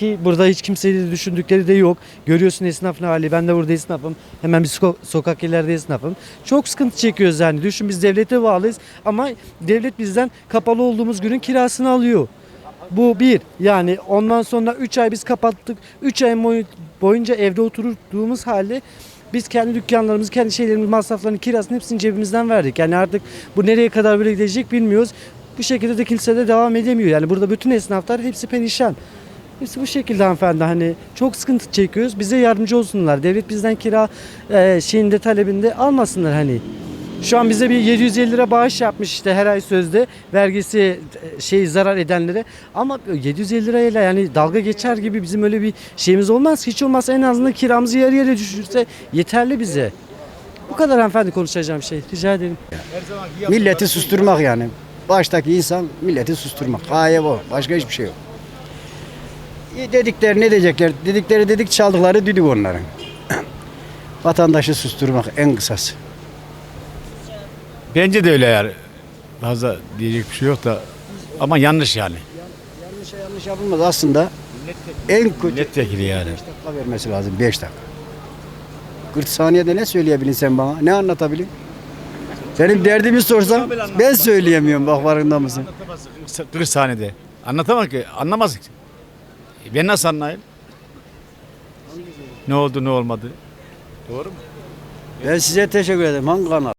ki burada hiç kimseyi düşündükleri de yok. Görüyorsun esnafın hali. Ben de burada esnafım. Hemen bir so- sokak ileride esnafım. Çok sıkıntı çekiyoruz yani. Düşün biz devlete bağlıyız ama devlet bizden kapalı olduğumuz günün kirasını alıyor. Bu bir. Yani ondan sonra 3 ay biz kapattık. 3 ay boy- boyunca evde oturduğumuz halde biz kendi dükkanlarımızı, kendi şeylerimiz, masraflarını, kirasını hepsini cebimizden verdik. Yani artık bu nereye kadar böyle gidecek bilmiyoruz. Bu şekilde de kimse de devam edemiyor. Yani burada bütün esnaflar hepsi perişan. Hepsi bu şekilde hanımefendi hani çok sıkıntı çekiyoruz. Bize yardımcı olsunlar. Devlet bizden kira e, şeyinde talebinde almasınlar hani. Şu an bize bir 750 lira bağış yapmış işte her ay sözde vergisi e, şey zarar edenlere ama 750 lirayla yani dalga geçer gibi bizim öyle bir şeyimiz olmaz. Hiç olmazsa en azından kiramızı yarı yarıya düşürse yeterli bize. Bu kadar hanımefendi konuşacağım şey. Rica ederim. Milleti susturmak yani. Baştaki insan milleti susturmak. Gaye bu. Başka hiçbir şey yok. Dedikleri ne diyecekler? Dedikleri dedik çaldıkları düdük onların. Vatandaşı susturmak en kısası. Bence de öyle yani. Fazla diyecek bir şey yok da ama yanlış yani. Yanlış yanlış yapılmaz aslında. En kötü Milletvekili yani. 5 dakika vermesi lazım 5 dakika. 40 saniyede ne söyleyebilin sen bana? Ne anlatabilin? Benim derdimi sorsam ben söyleyemiyorum bak farkında mısın? 40 saniyede. Anlatamam ki. Anlamaz ki. Ben nasıl anlayayım? Ne oldu ne olmadı? Doğru mu? Ben size teşekkür ederim. Hangi kanal?